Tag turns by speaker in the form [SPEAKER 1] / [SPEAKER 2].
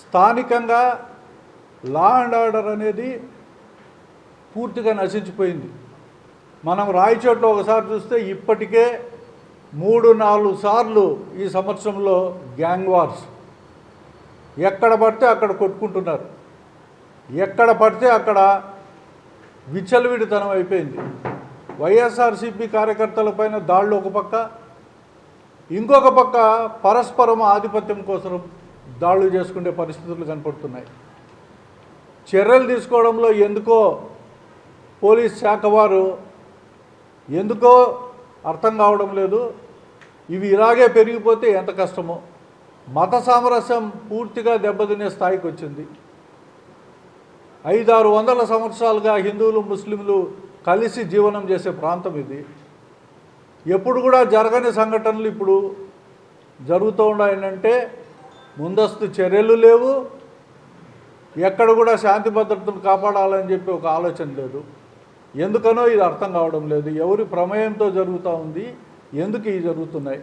[SPEAKER 1] స్థానికంగా law and order అనేది పూర్తిగా నశించిపోయింది. మనం రాయచోట్ల ఒకసారి చూస్తే ఇప్పటికే మూడు నాలుగు సార్లు ఈ సంవత్సరంలో గ్యాంగ్ వార్స్. ఎక్కడ పడితే అక్కడ కొట్టుకుంటున్నారు. ఎక్కడ పడితే అక్కడ విచ్చలవిడితనం అయిపోయింది. వైఎస్ఆర్సీపీ కార్యకర్తలపైన దాళ్ళు ఒక పక్క ఇంకొక పక్క పరస్పరం ఆధిపత్యం కోసం దాడులు చేసుకునే పరిస్థితులు కనపడుతున్నాయి. చర్యలు తీసుకోవడంలో ఎందుకో పోలీస్ శాఖ వారు ఎందుకో అర్థం కావడం లేదు. ఇవి ఇలాగే పెరిగిపోతే ఎంత కష్టమో. మత సామరస్యం పూర్తిగా దెబ్బతినే స్థాయికి వచ్చింది. ఐదారు వందల సంవత్సరాలుగా హిందువులు ముస్లింలు కలిసి జీవనం చేసే ప్రాంతం ఇది. ఎప్పుడు కూడా జరగని సంఘటనలు ఇప్పుడు జరుగుతూ ఉన్నాయనంటే ముందస్తు చర్యలు లేవు. ఎక్కడ కూడా శాంతి భద్రతను కాపాడాలని చెప్పి ఒక ఆలోచన లేదు. ఎందుకనో ఇది అర్థం కావడం లేదు. ఎవరి ప్రమేయంతో జరుగుతూ ఉంది? ఎందుకు ఇవి జరుగుతున్నాయి?